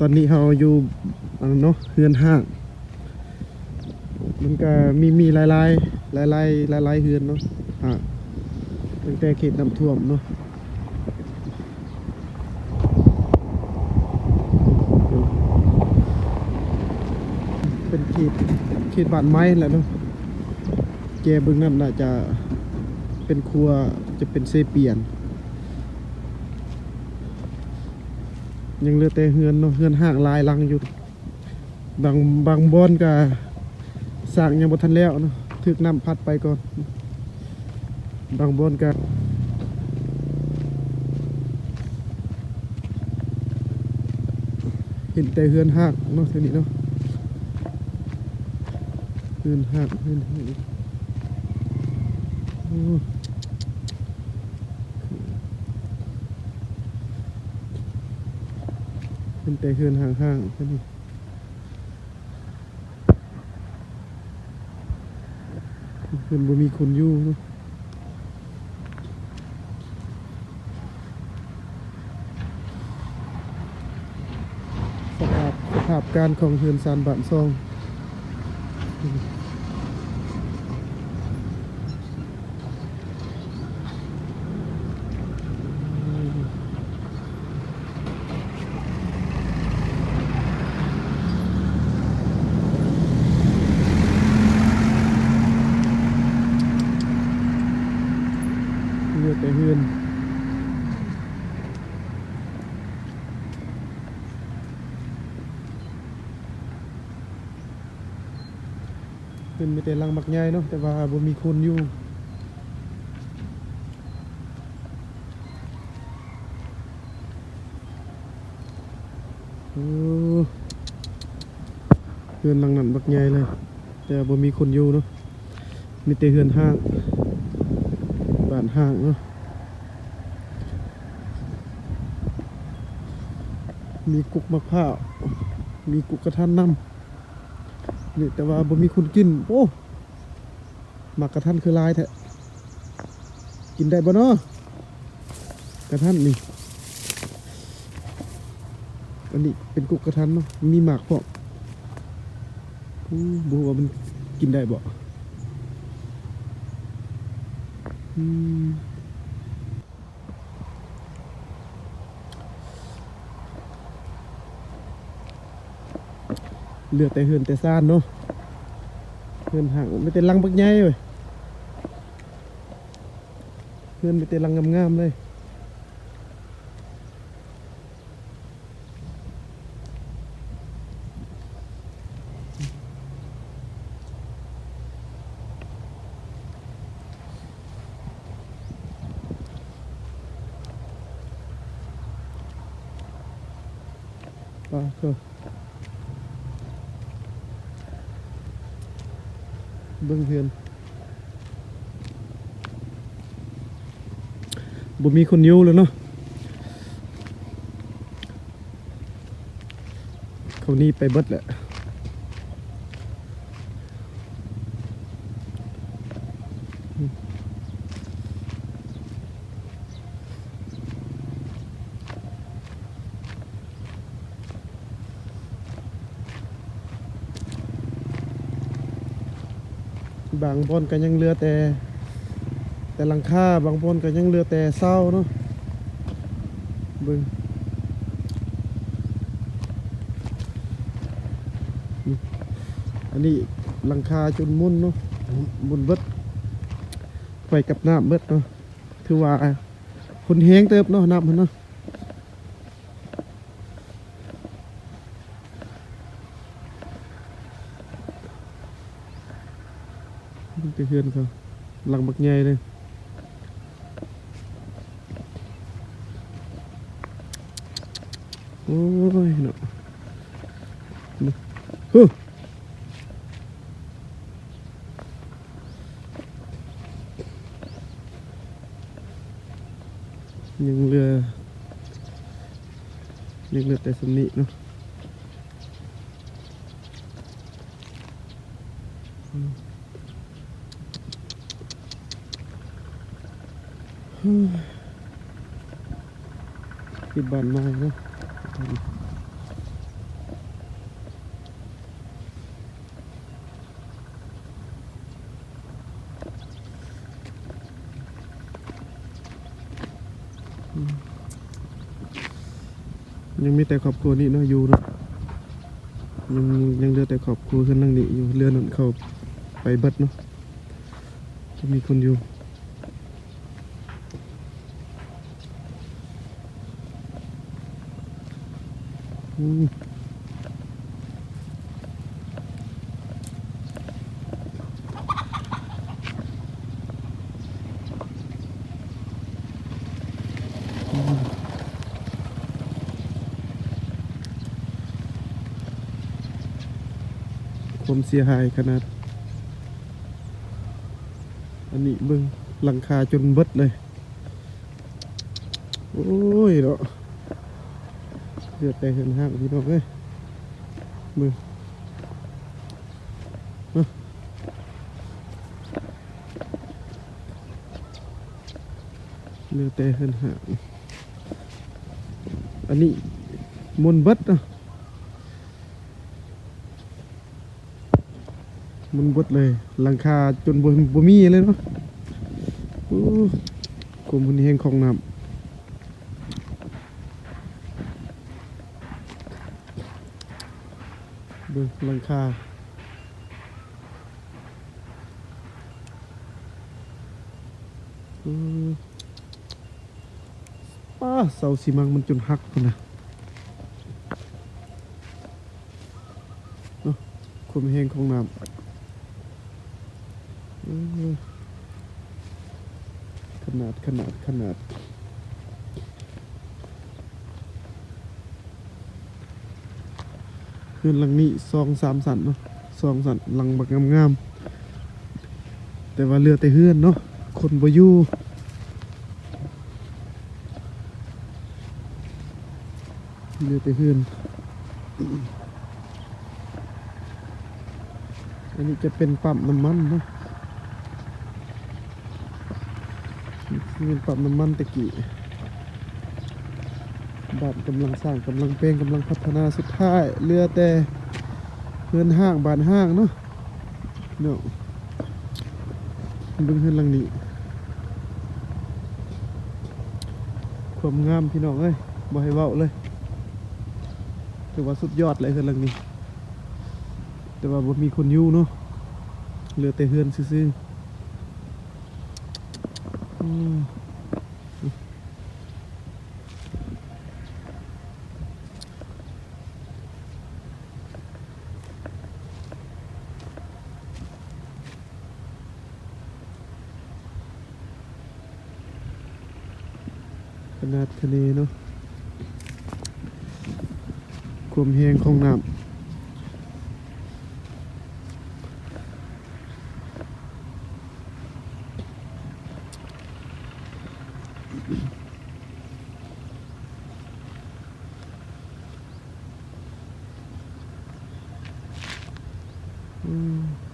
ตอนนี้เราอยู่อันเนาะเฮือนห้าง มันก็มีมีหลายหลายหลายหลายหลายหลายเฮือนเนาะอ่าตั้งแต่เขตน้ำท่วมเนาะเป็นเขตเขตบ้านไม้แหละเนาะแกเบึงนั่นน่าจะเป็นครัวจะเป็นเซเปียน ยังเหลือแต่เฮือนเนาะเฮือนห่างลายลังอยู่บางบางบอนก็สร้างยังบ่ทันแล้วเนาะถึกน้ำพัดไปก่อนบางบอนก็เห็นแต่เฮือนห่างเนาะท่านี้เนาะเฮือนห่างเฮือนห่างโอ้ เห็นแต่เฮือนห่างๆแค่นี้เพิ่นบ่มีคนอยู่เนาะสภาพสภาพการของเฮือนซานบ้านซองเหลือแต่เฮือน เพิ่นมีแต่ลังบักใหญ่เนาะแต่ว่าบ่มีคนอยู่เฮือนหลังนั้นบักใหญ่เลย แต่บ่มีคนอยู่เนาะมีแต่เฮือนห้างบ้านห้างเนาะมีกุกมะพร้าวมีกุกกระทันน้ำ นี่แต่ว่าบ่มีคนกิน โอ้หมักกระทันคือลายแท้กินได้บ่เนาะกระทันนี่อันนี้เป็นกุกกระทันเนาะมีหมากพอมอู้บว่ามันกินได้บ่อืม เหลือแต่เฮือนแต่ซ่านเนาะเฮือนห่างไม่แต่ลังบักใหญ่เว้ยเฮือนไม่แต่ลังงามๆเลยปลาก็ เบื้องเฮือนบ่มีคนอยู่แล้วเนาะเขานี่ไปเบิดแหละ บางบอนก็ยังเหลือแต่ แต่หลังคาบางบอนก็ยังเหลือแต่เสาเนาะเบิ่งอันนี้หลังคาจนมุนเนาะมุนเบิดไฟกับน้ำเบิดเนาะถือว่าคนแห้งเติบเนาะน้ำมันเนาะ มันจะเฮือนเขาหลังบักให บนนายนะยังมีแต่ครอบครัวนี่เนาะอยู่นะยังยังเหลือแต่ครอบครัวขึ้นนั่งนี่อยู่เรือนั่นเขาไปบิดเนาะจะมีคนอยู่ ความเสียหายขนาด อันนี้เบิ่งหลังคาจนเบิดเลย โอ้ยเนาะ เลือดแต่เห็นห้างพี่น้องเอ้ยมือเลือดแต่เห็นห้างอันนี้มนบัดนะมนบัดเลยหลังคาจนบ่บ่มีเลยเนาะโอ้กรมพนแห่งของน้ำ เบิ่งหลังคาป้าเสาสีมังมันจนหักพุ่นนะความแห้งของน้ำอืมขนาดขนาดขนาด เฮือนหลังนี้สองสามสันเนาะสองสันหลังบักงามๆแต่ว่าเรือแต่เฮือนเนาะคนบ่อยู่เรือแต่เฮือนอันนี้จะเป็นปั๊มน้ำมันเนาะเป็นปั๊มน้ำมันตะกี้ บ้านกำลังสร้างกำลังเปลงกำลังพัฒนาสุดท้ายเรือแต่เพื่อนห้างบ้านห้างเนาะเนาะเบึงเฮือนหลังนี้ความงามพี่น้องเอ้ยบ่ให้เว้าเลยถือว่าสุดยอดเลยเฮือนหลังนี้ แต่ว่าบ่มีคนอยู่เนาะเหลือแต่เฮือนซื่อๆ ขนาดทะเลเนาะความแห้งของน้ำอืม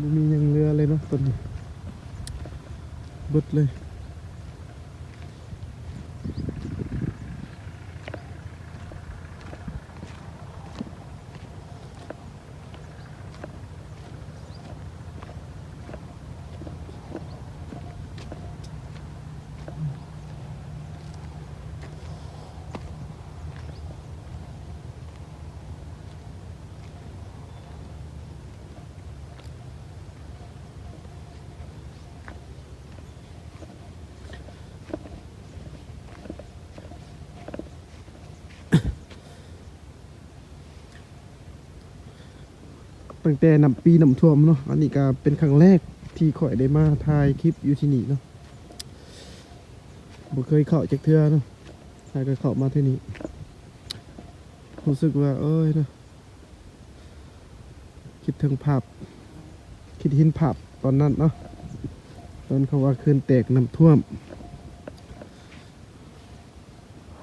มีอยังเรือเลยเนาะตอนนี้บดเลย ตั้งแต่นำปีนำท่วมเนาะอันนี้ก็เป็นครั้งแรกที่ข่อยได้มาถ่ายคลิปอยู่ที่นี่เนาะบ่เคยเข้าจากเทือเนาะใครก็เข้ามาที่นี่รู้สึกว่า เอ้ยเนาะคิดถึงภาพคิดห็นภาพตอนนั้นเนาะตอนเขาว่าคืนแตกน้ำท่วม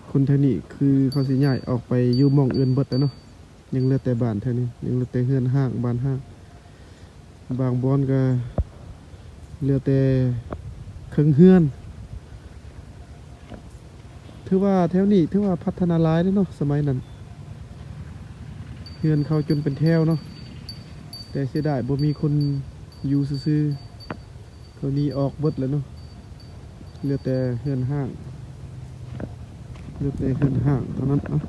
คนเท่นี้คือเขาสิย้ายออกไปอยู่มองเอื่นเบิดแล้วเนาะ ยังเหลือแต่บ้านเท่านี้ยังเหลือแต่เฮือนห้างบ้านห้าง บางบอนก็เหลือแต่เครื่องเฮือน ถือว่าแถวนี้ถือว่าพัฒนาหลายเด้เนาะสมัยนั้นเฮือนเขาจนเป็นแถวเนาะแต่เสียดายบ่มีคนอยู่ซื่อๆเขานี้ออกเบิดแล้วเนาะเหลือแต่เฮือนห้างเหลือแต่เฮือนห้างเท่านั้นเนาะ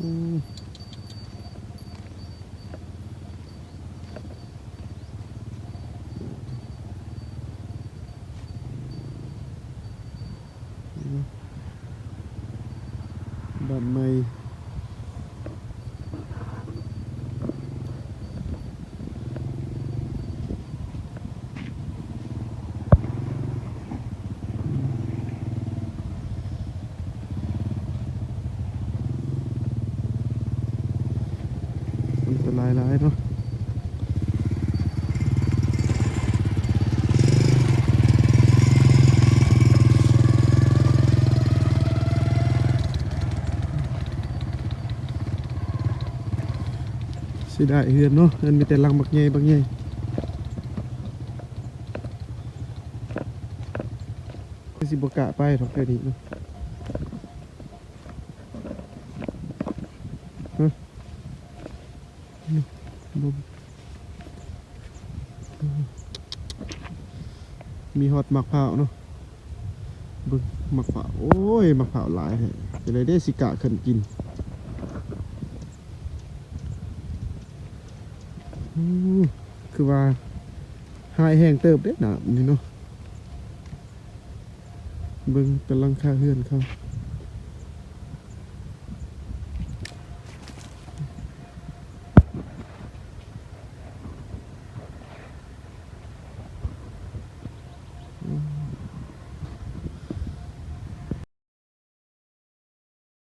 อืม บ้านใหม่มันจะลา ยลายเนาะสิได้เฮือนเนาะเฮือนมีแต่ลังบักใหญ่บักใหญ่สิบกล้าไปทอกแค่นี้เนาะมีฮอตหมักเผาเนาะบึงหมักเผาโอ้ยหมักเผาหลายแท้จะได้ได้สิกะขึ้นกิน อืม คือว่าหายแห้งเติบเด้หนานี่เนาะเบิ่งกำลังค่าเฮือนเขา